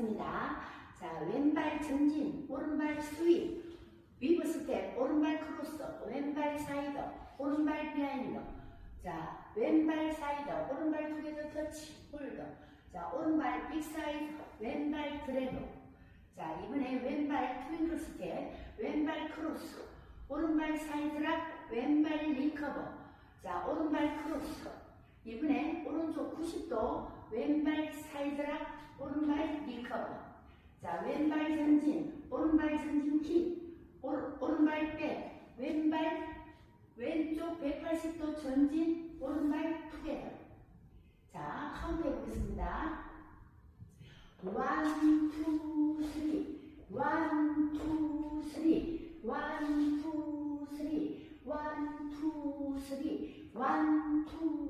하겠습니다. 자, 왼발 전진, 오른발 스윗, 위브 스텝, 오른발 크로스, 왼발 사이더, 오른발 비하인드. 자, 왼발 사이더, 오른발 투게더 터치, 홀더. 자, 오른발 빅사이드, 왼발 드래그. 자, 이번에 왼발 트윙클 스텝, 왼발 크로스, 오른발 사이드락, 왼발 리커버. 자, 오른발 크로스. 이번에 오른쪽 90도 왼발 사이드락 오른발 리커버 자 왼발 전진 오른발 전진 킥 오른, 오른발 백 왼발 왼쪽 180도 전진 오른발 투게더 자 카운트 해보겠습니다. 1, 2, 3 1, 2, 3 1, 2, 3 1, 2, 3 1, 2,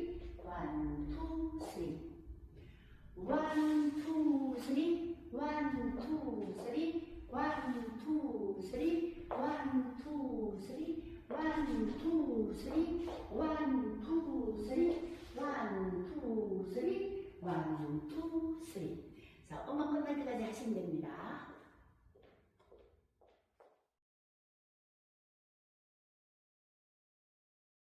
three, one, two, three, one, two, three, one, two, three, one, two, three. 자, 음악 끝날 때까지 하시면 됩니다.